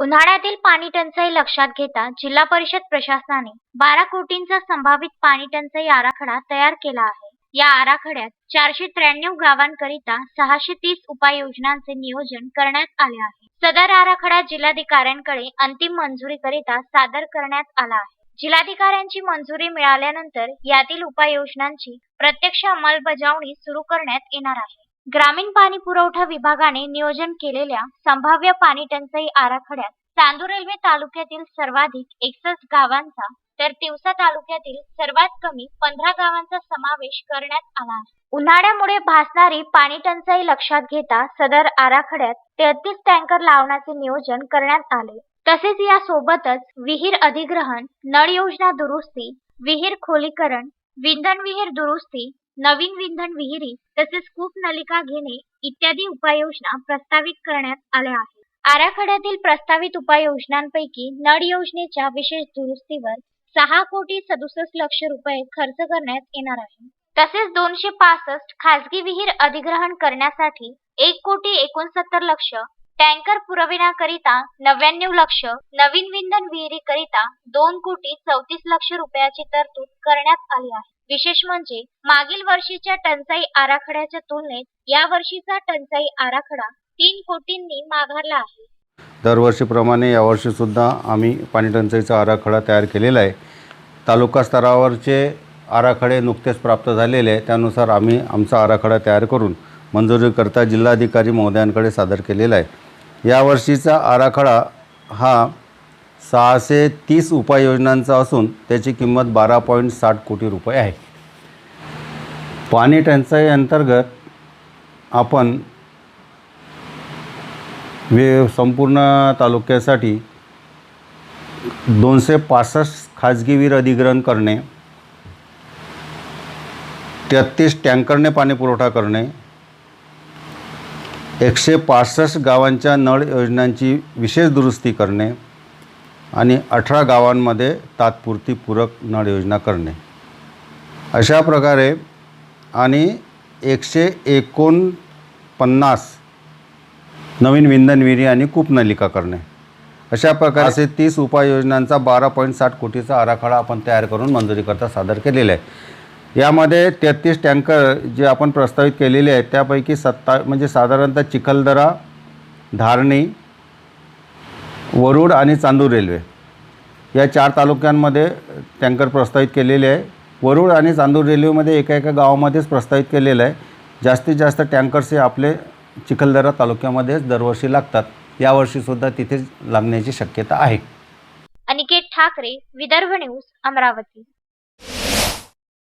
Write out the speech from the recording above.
उन्हाळ्यातील पाणी टंचाई लक्षात घेता जिल्हा परिषद प्रशासनाने बारा कोटींचा संभावित पाणी टंचाई आराखडा तयार केला आहे. या आराखड्यात चारशे त्र्याण्णव गावांकरिता सहाशे तीस उपाययोजनांचे नियोजन करण्यात आले आहे. सदर आराखडा जिल्हाधिकाऱ्यांकडे अंतिम मंजुरीकरिता सादर करण्यात आला आहे. जिल्हाधिकाऱ्यांची मंजुरी मिळाल्यानंतर यातील उपाययोजनांची प्रत्यक्ष अंमलबजावणी सुरू करण्यात येणार आहे. ग्रामीण पाणी पुरवठा विभागाने नियोजन केलेल्या संभाव्य पाणी टंचाई आराखड्यात चांदूर रेल्वे तालुक्यातील सर्वाधिक एकसष्ट गावांचा तर तिवसा तालुक्यातील सर्वात कमी पंधरा गावांचा समावेश करण्यात आला आहे. उन्हाळ्यामुळे भासणारी पाणी टंचाई लक्षात घेता सदर आराखड्यात तेहतीस टँकर लावण्याचे नियोजन करण्यात आले. तसेच या सोबतच विहीर अधिग्रहण नळ योजना दुरुस्ती विहीर खोलीकरण विंधन विहीर दुरुस्ती नवीन विंधन विहिरी तसेच कूप नलिका घेणे इत्यादी उपाययोजना प्रस्तावित करण्यात आल्या आहेत. आराखड्यातील प्रस्तावित उपाययोजनांपैकी नळ योजनेच्या विशेष दुरुस्तीवर सहा कोटी सदुसष्ट लक्ष रुपये खर्च करण्यात येणार आहे. तसेच दोनशे पासष्ट खासगी विहीर अधिग्रहण करण्यासाठी एक कोटी एकोणसत्तर लक्ष टँकर पुरविण्याकरिता नव्याण्णव लक्ष नवीन विंधन विहिरीकरिता दोन कोटी चौतीस लक्ष रुपयाची तरतूद करण्यात आली आहे. विशेष म्हणजे मागील वर्षीच्या टंचाई आराखड्याच्या तुलनेत या वर्षीचा टंचाई आराखडा तीन कोटींनी माघारला आहे. दरवर्षीप्रमाणे यावर्षीसुद्धा आम्ही पाणी टंचाईचा आराखडा तयार केलेला आहे. तालुका स्तरावरचे आराखडे नुकतेच प्राप्त झालेले आहे त्यानुसार आम्ही आमचा आराखडा तयार करून मंजुरीकरता जिल्हाधिकारी महोदयांकडे सादर केलेला आहे. यावर्षीचा आराखडा हा सहाशे तीस उपाययोजनांचा असून त्याची किंमत बारा पॉईंट साठ कोटी रुपये आहे. पाणी टंचाई अंतर्गत आपण वे संपूर्ण तालुक्यासाठी दोनशे पासष्ट खाजगीवीर अधिग्रहण करणे तेहत्तीस टँकरने पाणी पुरवठा करणे एकशे पासष्ट गावांच्या नळ योजनांची विशेष दुरुस्ती करणे आणि अठरा गावांमध्ये तात्पुरती पूरक नळ योजना करणे. अशा प्रकारे आणि एकशे एकोणपन्नास नवीन विंधन विहिरी आणि कूपनलिका करणे. अशा प्रकारे असे तीस उपाययोजनांचा बारा पॉईंट साठ कोटीचा आराखडा आपण तयार करून मंजुरीकरता सादर केलेला आहे. यामध्ये तेहत्तीस टँकर जे आपण प्रस्तावित केलेले आहेत त्यापैकी सत्ता म्हणजे साधारणतः चिखलदरा धारणी वरुड आणि चांदूर रेल्वे. या चार तालुक्यांमध्ये टँकर प्रस्तावित केलेले आहे. वरुड आणि चांदूर रेल्वेमध्ये एका एका गावामध्येच प्रस्तावित केलेलं आहे. जास्तीत जास्त टँकर्स हे आपले चिखलदरा तालुक्यामध्येच दरवर्षी लागतात. यावर्षीसुद्धा तिथेच लागण्याची शक्यता आहे. अनिकेत ठाकरे विदर्भ न्यूज अमरावती.